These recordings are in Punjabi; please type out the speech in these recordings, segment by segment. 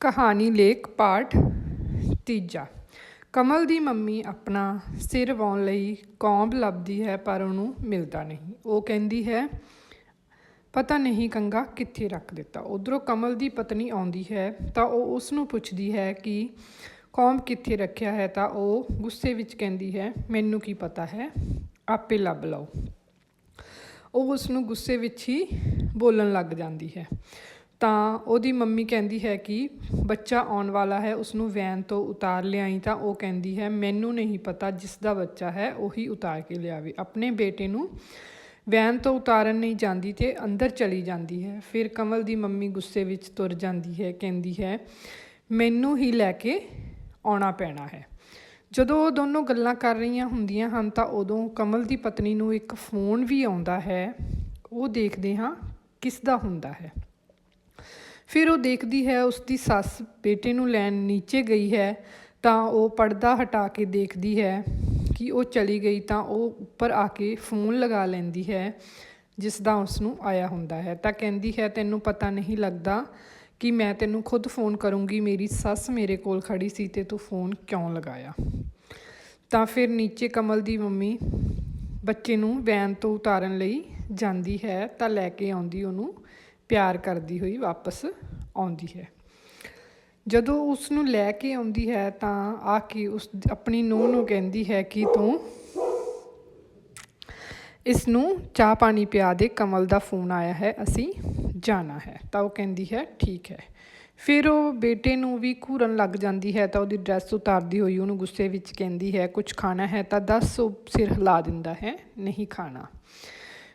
ਕਹਾਣੀ ਲੇਖ ਪਾਠ ਤੀਜਾ। ਕਮਲ ਦੀ ਮੰਮੀ ਆਪਣਾ ਸਿਰ ਵਾਉਣ ਲਈ ਕੌਂਬ ਲੱਭਦੀ ਹੈ, ਪਰ ਉਹਨੂੰ ਮਿਲਦਾ ਨਹੀਂ। ਉਹ ਕਹਿੰਦੀ ਹੈ, ਪਤਾ ਨਹੀਂ ਕੰਗਾ ਕਿੱਥੇ ਰੱਖ ਦਿੱਤਾ। ਉਧਰੋਂ ਕਮਲ ਦੀ ਪਤਨੀ ਆਉਂਦੀ ਹੈ, ਤਾਂ ਉਹ ਉਸ ਨੂੰ ਪੁੱਛਦੀ ਹੈ ਕਿ ਕੌਂਬ ਕਿੱਥੇ ਰੱਖਿਆ ਹੈ? ਤਾਂ ਉਹ ਗੁੱਸੇ ਵਿੱਚ ਕਹਿੰਦੀ ਹੈ, ਮੈਨੂੰ ਕੀ ਪਤਾ ਹੈ? ਆਪੇ ਲੱਭ ਲਓ। ਉਹ ਉਸ ਨੂੰ ਗੁੱਸੇ ਵਿੱਚ ਹੀ ਬੋਲਣ ਲੱਗ ਜਾਂਦੀ ਹੈ। ਤਾਂ ਉਹਦੀ ਮੰਮੀ ਕਹਿੰਦੀ ਹੈ ਕਿ ਬੱਚਾ ਆਉਣ ਵਾਲਾ ਹੈ, ਉਸਨੂੰ ਵੈਨ ਤੋਂ ਉਤਾਰ ਲਿਆਈ ਤਾਂ ਉਹ ਕਹਿੰਦੀ ਹੈ, ਮੈਨੂੰ ਨਹੀਂ ਪਤਾ ਜਿਸ ਦਾ ਬੱਚਾ ਹੈ, ਉਹੀ ਉਤਾਰ ਕੇ ਲਿਆਵੇ। ਆਪਣੇ ਬੇਟੇ ਨੂੰ ਵੈਨ ਤੋਂ ਉਤਾਰਨ ਨਹੀਂ ਜਾਂਦੀ ਤੇ ਅੰਦਰ ਚਲੀ ਜਾਂਦੀ ਹੈ। ਫਿਰ ਕਮਲ ਦੀ ਮੰਮੀ ਗੁੱਸੇ ਵਿੱਚ ਤੁਰ ਜਾਂਦੀ ਹੈ, ਕਹਿੰਦੀ ਹੈ, ਮੈਨੂੰ ਹੀ ਲੈ ਕੇ ਆਉਣਾ ਪੈਣਾ ਹੈ। ਜਦੋਂ ਉਹ ਦੋਨੋਂ ਗੱਲਾਂ ਕਰ ਰਹੀਆਂ ਹੁੰਦੀਆਂ ਹਨ ਤਾਂ ਉਦੋਂ ਕਮਲ ਦੀ ਪਤਨੀ ਨੂੰ ਇੱਕ ਫੋਨ ਵੀ ਆਉਂਦਾ ਹੈ। ਉਹ ਦੇਖਦੇ ਹਾਂ ਕਿਸ ਦਾ ਹੁੰਦਾ ਹੈ। ਫਿਰ ਉਹ ਦੇਖਦੀ ਹੈ ਉਸ ਦੀ ਸੱਸ ਬੇਟੇ ਨੂੰ ਲੈਣ ਨੀਚੇ ਗਈ ਹੈ, ਤਾਂ ਉਹ ਪਰਦਾ ਹਟਾ ਕੇ ਦੇਖਦੀ ਹੈ ਕਿ ਉਹ ਚਲੀ ਗਈ ਤਾਂ ਉਹ ਉੱਪਰ ਆ ਕੇ ਫੋਨ ਲਗਾ ਲੈਂਦੀ ਹੈ, ਜਿਸ ਦਾ ਉਸ ਨੂੰ ਆਇਆ ਹੁੰਦਾ ਹੈ। ਤਾਂ ਕਹਿੰਦੀ ਹੈ, ਤੈਨੂੰ ਪਤਾ ਨਹੀਂ ਲੱਗਦਾ ਕਿ ਮੈਂ ਤੈਨੂੰ ਖੁਦ ਫੋਨ ਕਰੂੰਗੀ, ਮੇਰੀ ਸੱਸ ਮੇਰੇ ਕੋਲ ਖੜੀ ਸੀ ਤੇ ਤੂੰ ਫੋਨ ਕਿਉਂ ਲਗਾਇਆ? ਤਾਂ ਫਿਰ ਨੀਚੇ ਕਮਲ ਦੀ ਮੰਮੀ ਬੱਚੇ ਨੂੰ ਵੈਨ ਤੋਂ ਉਤਾਰਨ ਲਈ ਜਾਂਦੀ ਹੈ, ਤਾਂ ਲੈ ਕੇ ਆਉਂਦੀ ਉਹਨੂੰ ਪਿਆਰ ਕਰਦੀ ਹੋਈ ਵਾਪਸ ਆਉਂਦੀ ਹੈ। ਜਦੋਂ ਉਸ ਨੂੰ ਲੈ ਕੇ ਆਉਂਦੀ ਹੈ ਤਾਂ ਆ ਕੇ ਉਸ ਆਪਣੀ ਨੂੰਹ ਨੂੰ ਕਹਿੰਦੀ ਹੈ ਕਿ ਤੂੰ ਇਸ ਨੂੰ ਚਾਹ ਪਾਣੀ ਪਿਆ ਦੇ, ਕਮਲ ਦਾ ਫੋਨ ਆਇਆ ਹੈ, ਅਸੀਂ ਜਾਣਾ ਹੈ। ਤਾਂ ਉਹ ਕਹਿੰਦੀ ਹੈ, ਠੀਕ ਹੈ। ਫਿਰ ਉਹ ਬੇਟੇ ਨੂੰ ਵੀ ਘੂਰਨ ਲੱਗ ਜਾਂਦੀ ਹੈ ਤਾਂ ਉਹਦੀ ਡਰੈਸ ਉਤਾਰਦੀ ਹੋਈ ਉਹਨੂੰ ਗੁੱਸੇ ਵਿੱਚ ਕਹਿੰਦੀ ਹੈ ਕੁਝ ਖਾਣਾ ਹੈ ਤਾਂ ਦੱਸ, ਉਹ ਸਿਰ ਹਿਲਾ ਦਿੰਦਾ ਹੈ, ਨਹੀਂ ਖਾਣਾ।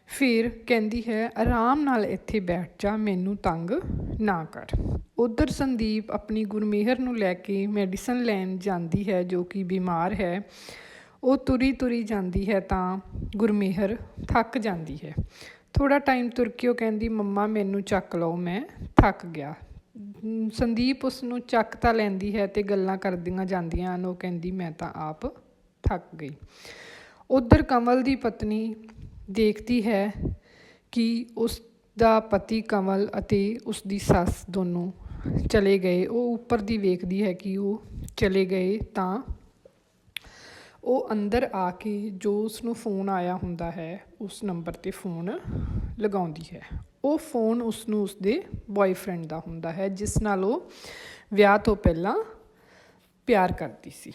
ਫਿਰ ਕਹਿੰਦੀ ਹੈ, ਆਰਾਮ ਨਾਲ ਇੱਥੇ ਬੈਠ ਜਾ, ਮੈਨੂੰ ਤੰਗ ਨਾ ਕਰ। ਉਧਰ ਸੰਦੀਪ ਆਪਣੀ ਗੁਰਮੇਹਰ ਨੂੰ ਲੈ ਕੇ ਮੈਡੀਸਨ ਲੈਣ ਜਾਂਦੀ ਹੈ, ਜੋ ਕਿ ਬਿਮਾਰ ਹੈ। ਉਹ ਤੁਰੀ ਤੁਰੀ ਜਾਂਦੀ ਹੈ ਤਾਂ ਗੁਰਮੇਹਰ ਥੱਕ ਜਾਂਦੀ ਹੈ। ਥੋੜਾ ਟਾਈਮ ਤੁਰ ਕੇ ਉਹ ਕਹਿੰਦੀ, ਮੰਮਾ, ਮੈਨੂੰ ਚੱਕ ਲਓ, ਮੈਂ ਥੱਕ ਗਿਆ। ਸੰਦੀਪ ਉਸ ਨੂੰ ਚੱਕ ਤਾਂ ਲੈਂਦੀ ਹੈ ਤੇ ਗੱਲਾਂ ਕਰਦੀਆਂ ਜਾਂਦੀਆਂ ਹਨ। ਉਹ ਕਹਿੰਦੀ, ਮੈਂ ਤਾਂ ਆਪ ਥੱਕ ਗਈ। ਉਧਰ ਕਮਲ ਦੀ ਪਤਨੀ ਦੇਖਦੀ ਹੈ ਕਿ ਉਸ ਦਾ ਪਤੀ ਕੰਵਲ ਅਤੇ ਉਸ ਦੀ ਸੱਸ ਦੋਨੋਂ ਚਲੇ ਗਏ। ਉਹ ਉੱਪਰ ਦੀ ਵੇਖਦੀ ਹੈ ਕਿ ਉਹ ਚਲੇ ਗਏ ਤਾਂ ਉਹ ਅੰਦਰ ਆ ਕੇ ਜੋ ਉਸ ਨੂੰ ਫੋਨ ਆਇਆ ਹੁੰਦਾ ਹੈ, ਉਸ ਨੰਬਰ ਤੇ ਫੋਨ ਲਗਾਉਂਦੀ ਹੈ। ਉਹ ਫੋਨ ਉਸ ਨੂੰ ਉਸਦੇ ਬॉयਫ੍ਰੈਂਡ ਦਾ ਹੁੰਦਾ ਹੈ, ਜਿਸ ਨਾਲ ਉਹ ਵਿਆਹ ਤੋਂ ਪਹਿਲਾਂ ਪਿਆਰ ਕਰਦੀ ਸੀ।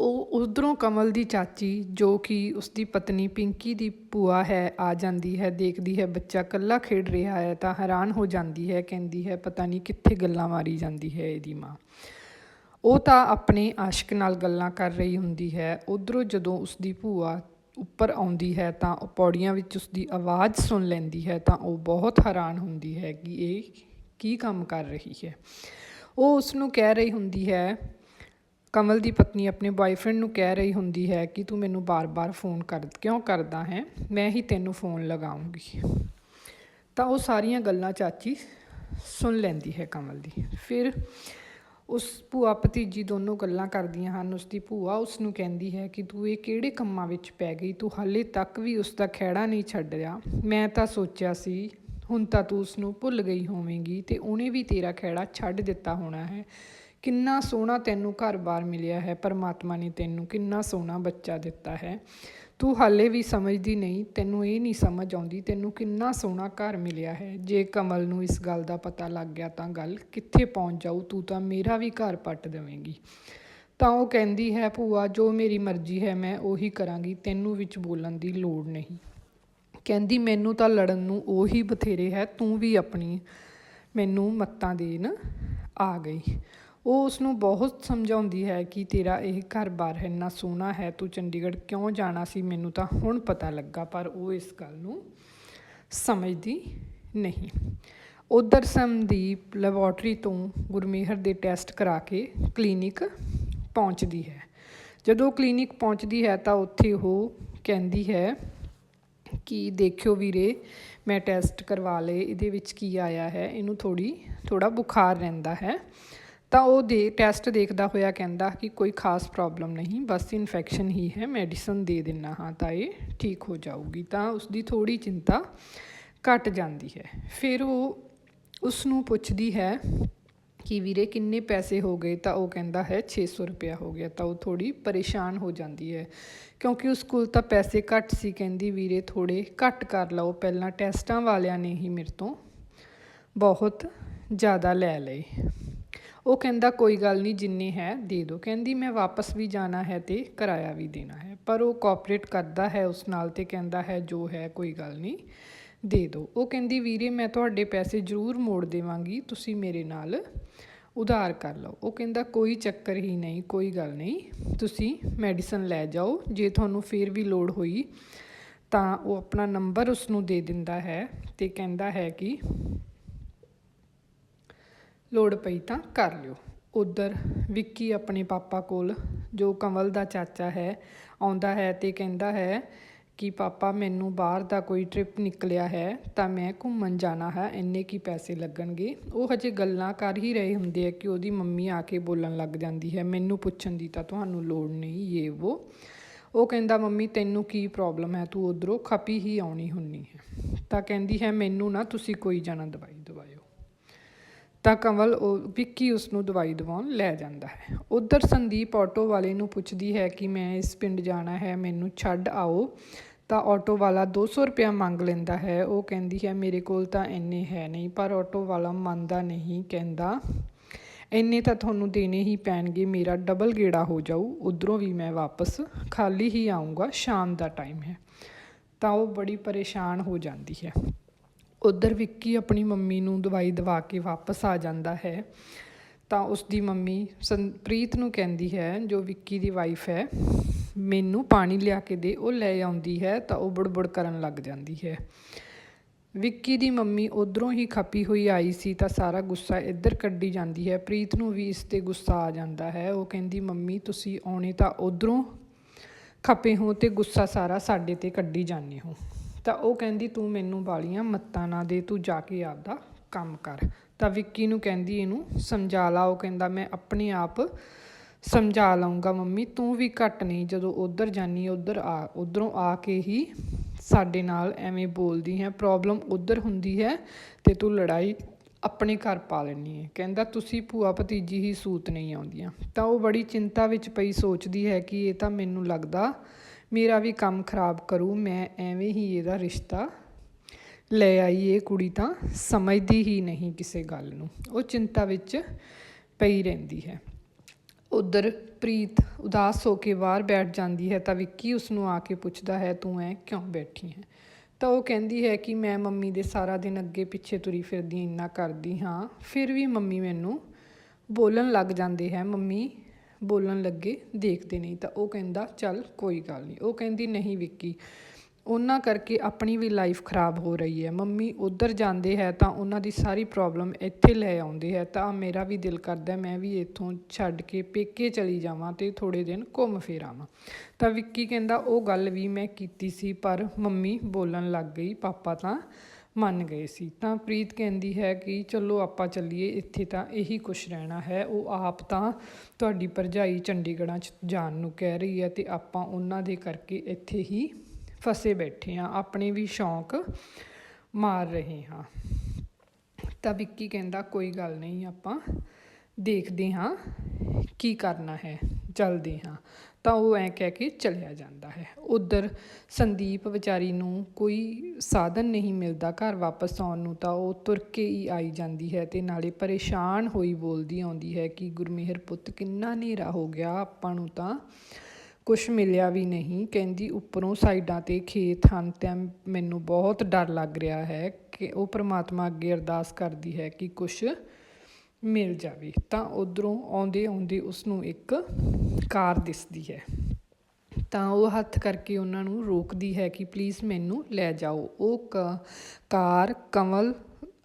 ਉਹ ਉਧਰੋਂ ਕਮਲ ਦੀ ਚਾਚੀ, ਜੋ ਕਿ ਉਸਦੀ ਪਤਨੀ ਪਿੰਕੀ ਦੀ ਭੂਆ ਹੈ, ਆ ਜਾਂਦੀ ਹੈ, ਦੇਖਦੀ ਹੈ, ਬੱਚਾ ਇਕੱਲਾ ਖੇਡ ਰਿਹਾ ਹੈ, ਤਾਂ ਹੈਰਾਨ ਹੋ ਜਾਂਦੀ ਹੈ, ਕਹਿੰਦੀ ਹੈ, ਪਤਾ ਨਹੀਂ ਕਿੱਥੇ ਗੱਲਾਂ ਮਾਰੀ ਜਾਂਦੀ ਹੈ ਇਹਦੀ ਮਾਂ। ਉਹ ਤਾਂ ਆਪਣੇ ਆਸ਼ਕ ਨਾਲ ਗੱਲਾਂ ਕਰ ਰਹੀ ਹੁੰਦੀ ਹੈ। ਉਧਰੋਂ ਜਦੋਂ ਉਸਦੀ ਭੂਆ ਉੱਪਰ ਆਉਂਦੀ ਹੈ, ਤਾਂ ਉਹ ਪੌੜੀਆਂ ਵਿੱਚ ਉਸਦੀ ਆਵਾਜ਼ ਸੁਣ ਲੈਂਦੀ ਹੈ, ਤਾਂ ਉਹ ਬਹੁਤ ਹੈਰਾਨ ਹੁੰਦੀ ਹੈ ਕਿ ਇਹ ਕੀ ਕੰਮ ਕਰ ਰਹੀ ਹੈ। ਉਹ ਉਸ ਨੂੰ ਕਹਿ ਰਹੀ ਹੁੰਦੀ ਹੈ ਕਮਲ ਦੀ ਪਤਨੀ ਆਪਣੇ ਬॉयਫ੍ਰੈਂਡ ਨੂੰ ਕਹਿ ਰਹੀ ਹੁੰਦੀ ਹੈ ਕਿ ਤੂੰ ਮੈਨੂੰ ਬਾਰ-ਬਾਰ ਫੋਨ ਕਰ, ਕਿਉਂ ਕਰਦਾ ਹੈ? ਮੈਂ ਹੀ ਤੈਨੂੰ ਫੋਨ ਲਗਾਉਂਗੀ। ਤਾਂ ਉਹ ਸਾਰੀਆਂ ਗੱਲਾਂ ਚਾਚੀ ਸੁਣ ਲੈਂਦੀ ਹੈ ਕਮਲ ਦੀ। ਫਿਰ ਉਸ ਭੂਆ ਭਤੀਜੀ ਦੋਨੋਂ ਗੱਲਾਂ ਕਰਦੀਆਂ ਹਨ। ਉਸ ਦੀ ਭੂਆ ਉਸ ਨੂੰ ਕਹਿੰਦੀ ਹੈ ਕਿ ਤੂੰ ਇਹ ਕਿਹੜੇ ਕੰਮਾਂ ਵਿੱਚ ਪੈ ਗਈ? ਤੂੰ ਹਾਲੇ ਤੱਕ ਵੀ ਉਸ ਦਾ ਖਹਿੜਾ ਨਹੀਂ ਛੱਡਿਆ ਮੈਂ ਤਾਂ ਸੋਚਿਆ ਸੀ, ਹੁਣ ਤਾਂ ਤੂੰ ਉਸ ਨੂੰ ਭੁੱਲ ਗਈ ਹੋਵੇਂਗੀ ਤੇ ਉਹਨੇ ਵੀ ਤੇਰਾ ਖਹਿੜਾ ਛੱਡ ਦਿੱਤਾ ਹੋਣਾ ਹੈ। ਕਿੰਨਾ ਸੋਹਣਾ ਤੈਨੂੰ ਘਰ-ਬਾਰ ਮਿਲਿਆ ਹੈ, ਪਰਮਾਤਮਾ ਨੇ ਤੈਨੂੰ ਕਿੰਨਾ ਸੋਹਣਾ ਬੱਚਾ ਦਿੱਤਾ ਹੈ। ਤੂੰ ਹਾਲੇ ਵੀ ਸਮਝਦੀ ਨਹੀਂ, ਤੈਨੂੰ ਇਹ ਨਹੀਂ ਸਮਝ ਆਉਂਦੀ ਤੈਨੂੰ ਕਿੰਨਾ ਸੋਹਣਾ ਘਰ ਮਿਲਿਆ ਹੈ। ਜੇ ਕਮਲ ਨੂੰ ਇਸ ਗੱਲ ਦਾ ਪਤਾ ਲੱਗ ਗਿਆ ਤਾਂ ਗੱਲ ਕਿੱਥੇ ਪਹੁੰਚ ਜਾਊ, ਤੂੰ ਤਾਂ ਮੇਰਾ ਵੀ ਘਰ ਪੱਟ ਦੇਵੇਂਗੀ। ਤਾਂ ਉਹ ਕਹਿੰਦੀ ਹੈ, ਭੂਆ, ਜੋ ਮੇਰੀ ਮਰਜ਼ੀ ਹੈ, ਮੈਂ ਉਹੀ ਕਰਾਂਗੀ, ਤੈਨੂੰ ਵਿੱਚ ਬੋਲਣ ਦੀ ਲੋੜ ਨਹੀਂ। ਕਹਿੰਦੀ, ਮੈਨੂੰ ਤਾਂ ਲੜਨ ਨੂੰ ਉਹੀ ਬਥੇਰੇ ਹੈ, ਤੂੰ ਵੀ ਆਪਣੀ ਮੈਨੂੰ ਮੱਤਾਂ ਦੇਣ ਆ ਗਈ। ਉਹ ਉਸ ਨੂੰ ਬਹੁਤ ਸਮਝਾਉਂਦੀ ਹੈ ਕਿ ਤੇਰਾ ਇਹ ਘਰ-ਬਾਰ ਇੰਨਾ ਸੋਹਣਾ ਹੈ, ਤੂੰ ਚੰਡੀਗੜ੍ਹ ਕਿਉਂ ਜਾਣਾ ਸੀ? ਮੈਨੂੰ ਤਾਂ ਹੁਣ ਪਤਾ ਲੱਗਾ, ਪਰ ਉਹ ਇਸ ਗੱਲ ਨੂੰ ਸਮਝਦੀ ਨਹੀਂ। ਉਧਰ ਸੰਦੀਪ ਲੈਬੋਰਟਰੀ ਤੋਂ ਗੁਰਮੇਹਰ ਦੇ ਟੈਸਟ ਕਰਾ ਕੇ ਕਲੀਨਿਕ ਪਹੁੰਚਦੀ ਹੈ। ਜਦੋਂ ਕਲੀਨਿਕ ਪਹੁੰਚਦੀ ਹੈ ਤਾਂ ਉੱਥੇ ਉਹ ਕਹਿੰਦੀ ਹੈ ਕਿ ਦੇਖਿਓ ਵੀਰੇ, ਮੈਂ ਟੈਸਟ ਕਰਵਾ ਲਏ, ਇਹਦੇ ਵਿੱਚ ਕੀ ਆਇਆ ਹੈ? ਇਹਨੂੰ ਥੋੜੀ ਥੋੜਾ ਬੁਖਾਰ ਰਹਿੰਦਾ ਹੈ। ਤਾਂ ਉਹ ਦੇ ਟੈਸਟ ਦੇਖਦਾ ਹੋਇਆ ਕਹਿੰਦਾ ਕਿ ਕੋਈ ਖਾਸ ਪ੍ਰੋਬਲਮ ਨਹੀਂ, ਬਸ ਇਨਫੈਕਸ਼ਨ ਹੀ ਹੈ ਮੈਡੀਸਨ ਦੇ ਦਿੰਨਾ ਹਾਂ, ਤਾਂ ਇਹ ਠੀਕ ਹੋ ਜਾਊਗੀ। ਤਾਂ ਉਸ ਦੀ ਥੋੜੀ ਚਿੰਤਾ ਘਟ ਜਾਂਦੀ ਹੈ। ਫਿਰ ਉਹ ਉਸ ਨੂੰ ਪੁੱਛਦੀ ਹੈ ਕਿ ਵੀਰੇ ਕਿੰਨੇ ਪੈਸੇ ਹੋ ਗਏ? ਤਾਂ ਉਹ ਕਹਿੰਦਾ ਹੈ 600 ਰੁਪਇਆ ਹੋ ਗਿਆ। ਤਾਂ ਉਹ ਥੋੜੀ ਪਰੇਸ਼ਾਨ ਹੋ ਜਾਂਦੀ ਹੈ, ਕਿਉਂਕਿ ਉਸ ਕੋਲ ਤਾਂ ਪੈਸੇ ਘੱਟ ਸੀ। ਕਹਿੰਦੀ, ਵੀਰੇ ਥੋੜੇ ਘੱਟ ਕਰ ਲਓ। ਪਹਿਲਾਂ ਟੈਸਟਾਂ ਵਾਲਿਆਂ ਨੇ ਹੀ ਮੇਰੇ ਤੋਂ ਬਹੁਤ ਜ਼ਿਆਦਾ ਲੈ ਲਏ। ਉਹ ਕਹਿੰਦਾ, ਕੋਈ ਗੱਲ ਨਹੀਂ, ਜਿੰਨੇ ਹੈ, ਦੇ ਦਿਓ ਕਹਿੰਦੀ, ਮੈਂ ਵਾਪਸ ਵੀ ਜਾਣਾ ਹੈ ਤੇ ਕਿਰਾਇਆ ਵੀ ਦੇਣਾ ਹੈ। ਪਰ ਉਹ ਕੋਆਪਰੇਟ ਕਰਦਾ ਹੈ, ਉਸ ਨਾਲ ਤੇ ਕਹਿੰਦਾ ਹੈ, ਜੋ ਹੈ, ਕੋਈ ਗੱਲ ਨਹੀਂ, ਦੇ ਦਿਓ ਉਹ ਕਹਿੰਦੀ, ਵੀਰੇ, ਮੈਂ ਤੁਹਾਡੇ ਪੈਸੇ ਜ਼ਰੂਰ ਮੋੜ ਦੇਵਾਂਗੀ, ਤੁਸੀਂ ਮੇਰੇ ਨਾਲ ਉਧਾਰ ਕਰ ਲਓ। ਉਹ ਕਹਿੰਦਾ, ਕੋਈ ਚੱਕਰ ਹੀ ਨਹੀਂ, ਕੋਈ ਗੱਲ ਨਹੀਂ, ਤੁਸੀਂ ਮੈਡੀਸਨ ਲੈ ਜਾਓ, ਜੇ ਤੁਹਾਨੂੰ ਫੇਰ ਵੀ ਲੋੜ ਹੋਈ ਤਾਂ ਉਹ ਆਪਣਾ ਨੰਬਰ ਉਸ ਨੂੰ ਦੇ ਦਿੰਦਾ ਹੈ ਤੇ ਕਹਿੰਦਾ ਹੈ ਕਿ ਲੋੜ ਪਈ ਤਾਂ ਕਰ ਲਿਓ। ਉੱਧਰ ਵਿੱਕੀ ਆਪਣੇ ਪਾਪਾ ਕੋਲ, ਜੋ ਕੰਵਲ ਦਾ ਚਾਚਾ ਹੈ, ਆਉਂਦਾ ਹੈ ਅਤੇ ਕਹਿੰਦਾ ਹੈ ਕਿ ਪਾਪਾ, ਮੈਨੂੰ ਬਾਹਰ ਦਾ ਕੋਈ ਟ੍ਰਿਪ ਨਿਕਲਿਆ ਹੈ ਤਾਂ ਮੈਂ ਘੁੰਮਣ ਜਾਣਾ ਹੈ, ਇੰਨੇ ਕੀ ਪੈਸੇ ਲੱਗਣਗੇ? ਉਹ ਹਜੇ ਗੱਲਾਂ ਕਰ ਹੀ ਰਹੇ ਹੁੰਦੇ ਆ ਕਿ ਉਹਦੀ ਮੰਮੀ ਆ ਕੇ ਬੋਲਣ ਲੱਗ ਜਾਂਦੀ ਹੈ। ਮੈਨੂੰ ਪੁੱਛਣ ਦੀ ਤਾਂ ਤੁਹਾਨੂੰ ਲੋੜ ਨਹੀਂ ਇਹ ਉਹ ਉਹ ਕਹਿੰਦਾ, ਮੰਮੀ, ਤੈਨੂੰ ਕੀ ਪ੍ਰੋਬਲਮ ਹੈ? ਤੂੰ ਉਧਰੋਂ ਖਪੀ ਹੀ ਆਉਣੀ ਹੁੰਨੀ ਹੈ। ਤਾਂ ਕਹਿੰਦੀ ਹੈ, ਮੈਨੂੰ ਨਾ ਤੁਸੀਂ ਕੋਈ ਜਾਣਾ ਦਵਾਈ ਦਵਾਇਓ। ਤਾਂ ਕੰਵਲ ਉਹ ਵਿੱਕੀ ਉਸ ਨੂੰ ਦਵਾਈ ਦਿਵਾਉਣ ਲੈ ਜਾਂਦਾ ਹੈ। ਉਧਰ ਸੰਦੀਪ ਆਟੋ ਵਾਲੇ ਨੂੰ ਪੁੱਛਦੀ ਹੈ ਕਿ ਮੈਂ ਇਸ ਪਿੰਡ ਜਾਣਾ ਹੈ, ਮੈਨੂੰ ਛੱਡ ਆਓ। ਤਾਂ ਆਟੋ ਵਾਲਾ 200 ਰੁਪਇਆ ਮੰਗ ਲੈਂਦਾ ਹੈ। ਉਹ ਕਹਿੰਦੀ ਹੈ, ਮੇਰੇ ਕੋਲ ਤਾਂ ਇੰਨੇ ਹੈ ਨਹੀਂ, ਪਰ ਆਟੋ ਵਾਲਾ ਮੰਨਦਾ ਨਹੀਂ, ਕਹਿੰਦਾ, ਇੰਨੇ ਤਾਂ ਤੁਹਾਨੂੰ ਦੇਣੇ ਹੀ ਪੈਣਗੇ, ਮੇਰਾ ਡਬਲ ਗੇੜਾ ਹੋ ਜਾਊ, ਉਧਰੋਂ ਵੀ ਮੈਂ ਵਾਪਸ ਖਾਲੀ ਹੀ ਆਉਂਗਾ ਸ਼ਾਮ ਦਾ ਟਾਈਮ ਹੈ। ਤਾਂ ਉਹ ਬੜੀ ਪਰੇਸ਼ਾਨ ਹੋ ਜਾਂਦੀ ਹੈ। ਉੱਧਰ ਵਿੱਕੀ ਆਪਣੀ ਮੰਮੀ ਨੂੰ ਦਵਾਈ ਦਵਾ ਕੇ ਵਾਪਸ ਆ ਜਾਂਦਾ ਹੈ, ਤਾਂ ਉਸ ਦੀ ਮੰਮੀ ਸੰਪ੍ਰੀਤ ਨੂੰ ਕਹਿੰਦੀ ਹੈ, ਜੋ ਵਿੱਕੀ ਦੀ ਵਾਈਫ ਹੈ, ਮੈਨੂੰ ਪਾਣੀ ਲਿਆ ਕੇ ਦੇ, ਉਹ ਲੈ ਆਉਂਦੀ ਹੈ, ਤਾਂ ਉਹ ਬੁੜਬੁੜ ਕਰਨ ਲੱਗ ਜਾਂਦੀ ਹੈ। ਵਿੱਕੀ ਦੀ ਮੰਮੀ ਉਧਰੋਂ ਹੀ ਖਪੀ ਹੋਈ ਆਈ ਸੀ, ਤਾਂ ਸਾਰਾ ਗੁੱਸਾ ਇੱਧਰ ਕੱਢੀ ਜਾਂਦੀ ਹੈ। ਪ੍ਰੀਤ ਨੂੰ ਵੀ ਇਸ ਤੇ ਗੁੱਸਾ ਆ ਜਾਂਦਾ ਹੈ। ਉਹ ਕਹਿੰਦੀ, ਮੰਮੀ, ਤੁਸੀਂ ਆਉਣੇ ਤਾਂ ਉਧਰੋਂ ਖਪੇ ਹੋ ਤੇ ਗੁੱਸਾ ਸਾਰਾ ਸਾਡੇ ਤੇ ਕੱਢੀ ਜਾਂਦੇ ਹੋ। ਤਾਂ ਉਹ ਕਹਿੰਦੀ, ਤੂੰ ਮੈਨੂੰ ਬਾਲੀਆਂ ਮੱਤਾਂ ਨਾ ਦੇ, ਤੂੰ ਜਾ ਕੇ ਆਪਦਾ ਕੰਮ ਕਰ। ਤਾਂ ਵਿੱਕੀ ਨੂੰ ਕਹਿੰਦੀ ਇਹਨੂੰ, ਸਮਝਾ ਲਾ। ਉਹ ਕਹਿੰਦਾ, ਮੈਂ ਆਪਣੇ ਆਪ ਸਮਝਾ ਲਵਾਂਗਾ ਮੰਮੀ। ਤੂੰ ਵੀ ਘੱਟ ਨਹੀਂ, ਜਦੋਂ ਉਧਰ ਜਾਨੀ, ਉਧਰ ਆ, ਉਧਰੋਂ ਆ ਕੇ ਹੀ ਸਾਡੇ ਨਾਲ ਐਵੇਂ ਬੋਲਦੀ ਹੈ। ਪ੍ਰੋਬਲਮ ਉਧਰ ਹੁੰਦੀ ਹੈ ਤੇ ਤੂੰ ਲੜਾਈ ਆਪਣੇ ਘਰ ਪਾ ਲੈਣੀ ਹੈ। ਕਹਿੰਦਾ, ਤੁਸੀਂ ਭੂਆ ਭਤੀਜੀ ਹੀ ਸੂਤ ਨਹੀਂ ਆਉਂਦੀਆਂ। ਤਾਂ ਉਹ ਬੜੀ ਚਿੰਤਾ ਵਿੱਚ ਪਈ ਸੋਚਦੀ ਹੈ ਕਿ ਇਹ ਤਾਂ ਮੈਨੂੰ ਲੱਗਦਾ ਮੇਰਾ ਵੀ ਕੰਮ ਖਰਾਬ ਕਰੂ, ਮੈਂ ਐਵੇਂ ਹੀ ਇਹਦਾ ਰਿਸ਼ਤਾ ਲੈ ਆਈ ਇਹ ਕੁੜੀ ਤਾਂ ਸਮਝਦੀ ਹੀ ਨਹੀਂ ਕਿਸੇ ਗੱਲ ਨੂੰ। ਉਹ ਚਿੰਤਾ ਵਿੱਚ ਪਈ ਰਹਿੰਦੀ ਹੈ। ਉਧਰ ਪ੍ਰੀਤ ਉਦਾਸ ਹੋ ਕੇ ਬਾਹਰ ਬੈਠ ਜਾਂਦੀ ਹੈ ਤਾਂ ਵਿੱਕੀ ਉਸ ਨੂੰ ਆ ਕੇ ਪੁੱਛਦਾ ਹੈ, ਤੂੰ ਐ ਕਿਉਂ ਬੈਠੀ ਹੈ? ਤਾਂ ਉਹ ਕਹਿੰਦੀ ਹੈ ਕਿ ਮੈਂ ਮੰਮੀ ਦੇ ਸਾਰਾ ਦਿਨ ਅੱਗੇ ਪਿੱਛੇ ਤੁਰੀ ਫਿਰਦੀ ਇੰਨਾ ਕਰਦੀ ਹਾਂ, ਫਿਰ ਵੀ ਮੰਮੀ ਮੈਨੂੰ ਬੋਲਣ ਲੱਗ ਜਾਂਦੇ ਹੈ, ਮੰਮੀ ਬੋਲਣ ਲੱਗੇ, ਦੇਖਦੇ ਨਹੀਂ ਤਾਂ ਉਹ ਕਹਿੰਦਾ, ਚੱਲ ਕੋਈ ਗੱਲ ਨਹੀਂ। ਉਹ ਕਹਿੰਦੀ, ਨਹੀਂ ਵਿੱਕੀ, ਉਹਨਾਂ ਕਰਕੇ ਆਪਣੀ ਵੀ ਲਾਈਫ ਖਰਾਬ ਹੋ ਰਹੀ ਹੈ। ਮੰਮੀ ਉਧਰ ਜਾਂਦੇ ਹੈ ਤਾਂ ਉਹਨਾਂ ਦੀ ਸਾਰੀ ਪ੍ਰੋਬਲਮ ਇੱਥੇ ਲੈ ਆਉਂਦੇ ਹੈ। ਤਾਂ ਮੇਰਾ ਵੀ ਦਿਲ ਕਰਦਾ ਮੈਂ ਵੀ ਇੱਥੋਂ ਛੱਡ ਕੇ ਪੇਕੇ ਚਲੀ ਜਾਵਾਂ ਤੇ ਥੋੜੇ ਦਿਨ ਘੁੰਮ ਫਿਰ ਆਵਾਂ। ਤਾਂ ਵਿੱਕੀ ਕਹਿੰਦਾ, ਉਹ ਗੱਲ ਵੀ ਮੈਂ ਕੀਤੀ ਸੀ, ਪਰ ਮੰਮੀ ਬੋਲਣ ਲੱਗ ਗਈ, ਪਾਪਾ ਤਾਂ ਮੰਨ ਗਏ ਸੀ। ਤਾਂ ਪ੍ਰੀਤ ਕਹਿੰਦੀ ਹੈ ਕਿ ਚਲੋ ਆਪਾਂ ਚੱਲੀਏ, ਇੱਥੇ ਤਾਂ ਇਹੀ ਕੁਛ ਰਹਿਣਾ ਹੈ। ਉਹ ਆਪ ਤਾਂ ਤੁਹਾਡੀ ਭਰਜਾਈ ਚੰਡੀਗੜ੍ਹਾਂ 'ਚ ਜਾਣ ਨੂੰ ਕਹਿ ਰਹੀ ਹੈ ਤੇ ਆਪਾਂ ਉਹਨਾਂ ਦੇ ਕਰਕੇ ਇੱਥੇ ਹੀ ਫਸੇ ਬੈਠੇ ਹਾਂ। ਆਪਣੇ ਵੀ ਸ਼ੌਂਕ ਮਾਰ ਰਹੇ ਹਾਂ। ਤਾਂ ਵਿੱਕੀ ਕਹਿੰਦਾ, ਕੋਈ ਗੱਲ ਨਹੀਂ, ਆਪਾਂ ਦੇਖਦੇ ਹਾਂ ਕੀ ਕਰਨਾ ਹੈ। ਚੱਲਦੇ ਹਾਂ, ਤਾਂ ਉਹ ਐਂ ਕਹਿ ਕੇ ਚਲਿਆ ਜਾਂਦਾ ਹੈ। ਉਧਰ ਸੰਦੀਪ ਵਿਚਾਰੀ ਨੂੰ ਕੋਈ ਸਾਧਨ ਨਹੀਂ ਮਿਲਦਾ ਘਰ ਵਾਪਸ ਆਉਣ ਨੂੰ, ਤਾਂ ਉਹ ਤੁਰ ਕੇ ਹੀ ਆਈ ਜਾਂਦੀ ਹੈ ਤੇ ਨਾਲੇ ਪਰੇਸ਼ਾਨ ਹੋਈ ਬੋਲਦੀ ਆਉਂਦੀ ਹੈ ਕਿ, ਗੁਰਮੇਹਰ ਪੁੱਤ, ਕਿੰਨਾ ਹਨੇਰਾ ਹੋ ਗਿਆ, ਆਪਾਂ ਨੂੰ ਤਾਂ ਕੁਛ ਮਿਲਿਆ ਵੀ ਨਹੀਂ। ਕਹਿੰਦੀ ਉੱਪਰੋਂ ਸਾਈਡਾਂ ਤੇ ਖੇਤ ਹਨ ਤੇ ਮੈਨੂੰ ਬਹੁਤ ਡਰ ਲੱਗ ਰਿਹਾ ਹੈ ਕਿ ਉਹ ਪ੍ਰਮਾਤਮਾ ਅੱਗੇ ਅਰਦਾਸ ਕਰਦੀ ਹੈ ਕਿ ਕੁਛ ਮਿਲ ਜਾਵੇ, ਤਾਂ ਉਧਰੋਂ ਆਉਂਦੇ ਆਉਂਦੇ ਉਸ ਨੂੰ ਇੱਕ ਕਾਰ ਦਿਸਦੀ ਹੈ। ਤਾਂ ਉਹ ਹੱਥ ਕਰਕੇ ਉਹਨਾਂ ਨੂੰ ਰੋਕਦੀ ਹੈ ਕਿ ਪਲੀਜ਼ ਮੈਨੂੰ ਲੈ ਜਾਓ। ਉਹ ਕ- ਕਾਰ ਕਮਲ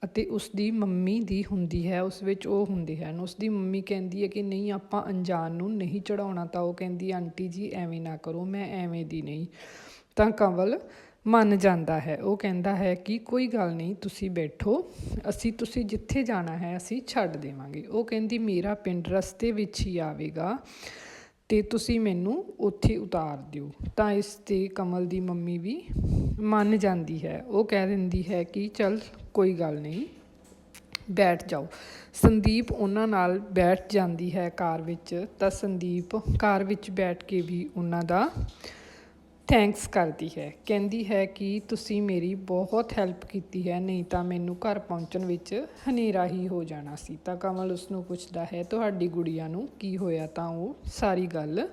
ਅਤੇ ਉਸ ਦੀ ਮੰਮੀ ਦੀ ਹੁੰਦੀ ਹੈ, ਉਸ ਵਿੱਚ ਉਹ ਹੁੰਦੇ ਹਨ। ਉਸ ਦੀ ਮੰਮੀ ਕਹਿੰਦੀ ਹੈ ਕਿ ਨਹੀਂ, ਆਪਾਂ ਅਣਜਾਣ ਨੂੰ ਨਹੀਂ ਚੜਾਉਣਾ ਤਾਂ ਉਹ ਕਹਿੰਦੀ, ਆਂਟੀ ਜੀ, ਐਵੇਂ ਨਾ ਕਰੋ, ਮੈਂ ਐਵੇਂ ਦੀ ਨਹੀਂ। ਤਾਂ ਕਮਲ ਮੰਨ ਜਾਂਦਾ ਹੈ। ਉਹ ਕਹਿੰਦਾ ਹੈ ਕਿ ਕੋਈ ਗੱਲ ਨਹੀਂ, ਤੁਸੀਂ ਬੈਠੋ। ਅਸੀਂ ਤੁਸੀਂ ਜਿੱਥੇ ਜਾਣਾ ਹੈ, ਅਸੀਂ ਛੱਡ ਦੇਵਾਂਗੇ। ਉਹ ਕਹਿੰਦੀ, ਮੇਰਾ ਪਿੰਡ ਰਸਤੇ ਵਿੱਚ ਹੀ ਆਵੇਗਾ ਤੇ ਤੁਸੀਂ ਮੈਨੂੰ ਉੱਥੇ ਉਤਾਰ ਦਿਓ। ਤਾਂ ਇਸ ਤੇ ਕਮਲ ਦੀ ਮੰਮੀ ਵੀ ਮੰਨ ਜਾਂਦੀ ਹੈ। ਉਹ ਕਹਿ ਦਿੰਦੀ ਹੈ ਕਿ, ਚਲ, ਕੋਈ ਗੱਲ ਨਹੀਂ, ਬੈਠ ਜਾਓ। ਸੰਦੀਪ ਉਹਨਾਂ ਨਾਲ ਬੈਠ ਜਾਂਦੀ ਹੈ ਕਾਰ ਵਿੱਚ। ਤਾਂ ਸੰਦੀਪ ਕਾਰ ਵਿੱਚ ਬੈਠ ਕੇ ਵੀ ਉਹਨਾਂ ਦਾ ਥੈਂਕਸ ਕਰਦੀ ਹੈ। ਕਹਿੰਦੀ ਹੈ ਕਿ ਤੁਸੀਂ ਮੇਰੀ ਬਹੁਤ ਹੈਲਪ ਕੀਤੀ ਹੈ, ਨਹੀਂ ਤਾਂ ਮੈਨੂੰ ਘਰ ਪਹੁੰਚਣ ਵਿੱਚ ਹਨੇਰਾ ਹੀ ਹੋ ਜਾਣਾ ਸੀ। ਤਾਂ ਕਮਲ ਉਸ ਨੂੰ ਪੁੱਛਦਾ ਹੈ, ਤੁਹਾਡੀ ਗੁੜੀਆ ਨੂੰ ਕੀ ਹੋਇਆ? ਤਾਂ ਉਹ ਸਾਰੀ ਗੱਲ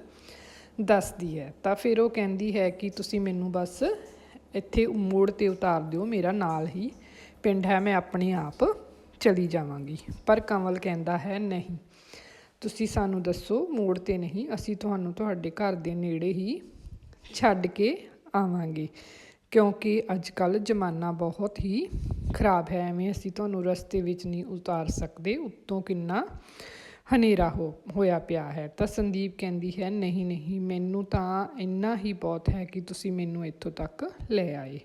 ਦੱਸਦੀ ਹੈ। ਤਾਂ ਫਿਰ ਉਹ ਕਹਿੰਦੀ ਹੈ ਕਿ ਤੁਸੀਂ ਮੈਨੂੰ ਬਸ ਇੱਥੇ ਮੋੜ ਤੇ ਉਤਾਰ ਦਿਓ, ਮੇਰਾ ਨਾਲ ਹੀ ਪਿੰਡ ਹੈ, ਮੈਂ ਆਪਣੇ ਆਪ ਚਲੀ ਜਾਵਾਂਗੀ। ਪਰ ਕਮਲ ਕਹਿੰਦਾ ਹੈ, ਨਹੀਂ, ਤੁਸੀਂ ਸਾਨੂੰ ਦੱਸੋ, ਮੋੜ ਤੇ ਨਹੀਂ, ਅਸੀਂ ਤੁਹਾਨੂੰ ਤੁਹਾਡੇ ਘਰ ਦੇ ਨੇੜੇ ਹੀ ਛੱਡ ਕੇ ਆਵਾਂਗੇ। ਕਿਉਂਕਿ ਅੱਜ ਕੱਲ੍ਹ ਜ਼ਮਾਨਾ ਬਹੁਤ ਹੀ ਖਰਾਬ ਹੈ। ਐਵੇਂ ਅਸੀਂ ਤੁਹਾਨੂੰ ਰਸਤੇ ਵਿੱਚ ਨਹੀਂ ਉਤਾਰ ਸਕਦੇ। ਉੱਤੋਂ ਕਿੰਨਾ ਹਨੇਰਾ ਹੋ, ਹੋਇਆ ਪਿਆ ਹੈ। ਤਾਂ ਸੰਦੀਪ ਕਹਿੰਦੀ ਹੈ, ਨਹੀਂ ਨਹੀਂ, ਮੈਨੂੰ ਤਾਂ ਇੰਨਾ ਹੀ ਬਹੁਤ ਹੈ ਕਿ ਤੁਸੀਂ ਮੈਨੂੰ ਇੱਥੋਂ ਤੱਕ ਲੈ ਆਏ।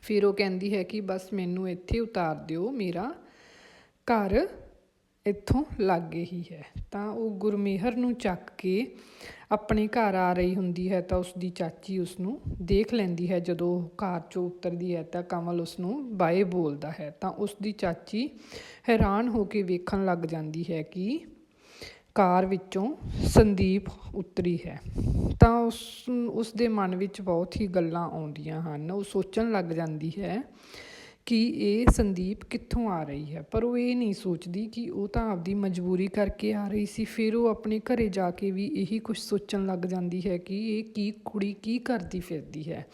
ਫਿਰ ਉਹ ਕਹਿੰਦੀ ਹੈ ਕਿ, ਬਸ ਮੈਨੂੰ ਇੱਥੇ ਉਤਾਰ ਦਿਓ। ਮੇਰਾ ਘਰ ਇੱਥੋਂ ਲਾਗੇ ਹੀ ਹੈ। ਤਾਂ ਉਹ ਗੁਰਮੇਹਰ ਨੂੰ ਚੱਕ ਕੇ ਆਪਣੇ ਘਰ ਆ ਰਹੀ ਹੁੰਦੀ ਹੈ ਤਾਂ ਉਸ ਦੀ ਚਾਚੀ ਉਸ ਨੂੰ ਦੇਖ ਲੈਂਦੀ ਹੈ। ਜਦੋਂ ਉਹ ਕਾਰ 'ਚੋਂ ਉਤਰਦੀ ਹੈ ਤਾਂ ਕਮਲ ਉਸ ਨੂੰ ਬਾਏ ਬੋਲਦਾ ਹੈ। ਤਾਂ ਉਸ ਦੀ ਚਾਚੀ ਹੈਰਾਨ ਹੋ ਕੇ ਵੇਖਣ ਲੱਗ ਜਾਂਦੀ ਹੈ ਕਿ ਕਾਰ ਵਿੱਚੋਂ ਸੰਦੀਪ ਉਤਰੀ ਹੈ। ਤਾਂ ਉਸ ਉਸ ਦੇ ਮਨ ਵਿੱਚ ਬਹੁਤ ਹੀ ਗੱਲਾਂ ਆਉਂਦੀਆਂ ਹਨ। ਉਹ ਸੋਚਣ ਲੱਗ ਜਾਂਦੀ ਹੈ ਕਿ ਇਹ ਸੰਦੀਪ ਕਿੱਥੋਂ ਆ ਰਹੀ ਹੈ? ਪਰ ਉਹ ਇਹ ਨਹੀਂ ਸੋਚਦੀ ਕਿ ਉਹ ਤਾਂ ਆਪਦੀ ਮਜਬੂਰੀ ਕਰਕੇ ਆ ਰਹੀ ਸੀ। ਫਿਰ ਉਹ ਆਪਣੇ ਘਰੇ ਜਾ ਕੇ ਵੀ ਇਹੀ ਕੁਝ ਸੋਚਣ ਲੱਗ ਜਾਂਦੀ ਹੈ ਕਿ ਇਹ ਕੀ ਕੁੜੀ ਕੀ ਕਰਦੀ ਫਿਰਦੀ ਹੈ।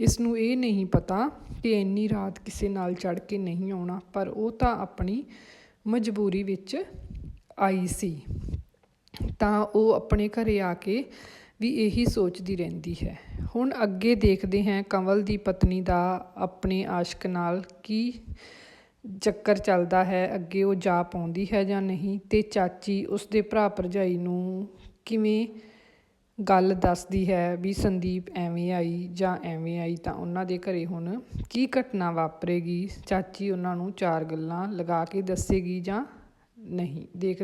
ਇਸ ਨੂੰ ਇਹ ਨਹੀਂ ਪਤਾ ਕਿ ਇੰਨੀ ਰਾਤ ਕਿਸੇ ਨਾਲ ਚੜ ਕੇ ਨਹੀਂ ਆਉਣਾ, ਪਰ ਉਹ ਤਾਂ ਆਪਣੀ ਮਜਬੂਰੀ ਵਿੱਚ ਆਈ ਸੀ। ਤਾਂ ਉਹ ਆਪਣੇ ਘਰੇ ਆ ਕੇ ਵੀ ਇਹੀ ਸੋਚਦੀ ਰਹਿੰਦੀ ਹੈ। ਹੁਣ ਅੱਗੇ ਦੇਖਦੇ ਹਾਂ ਕੰਵਲ ਦੀ ਪਤਨੀ ਦਾ ਆਪਣੇ ਆਸ਼ਕ ਨਾਲ ਕੀ ਚੱਕਰ ਚੱਲਦਾ ਹੈ। ਅੱਗੇ ਉਹ ਜਾ ਪਾਉਂਦੀ ਹੈ ਜਾਂ ਨਹੀਂ ਤੇ ਚਾਚੀ ਉਸਦੇ ਭਰਾ ਭਰਜਾਈ ਨੂੰ ਕਿਵੇਂ ਗੱਲ ਦੱਸਦੀ ਹੈ ਵੀ ਸੰਦੀਪ ਐਵੇਂ ਆਈ ਜਾਂ ਐਵੇਂ ਆਈ ਤਾਂ ਉਹਨਾਂ ਦੇ ਘਰੇ ਹੁਣ ਕੀ ਘਟਨਾ ਵਾਪਰੇਗੀ? ਚਾਚੀ ਉਹਨਾਂ ਨੂੰ ਚਾਰ ਗੱਲਾਂ ਲਗਾ ਕੇ ਦੱਸੇਗੀ ਜਾਂ ਨਹੀਂ? ਦੇਖ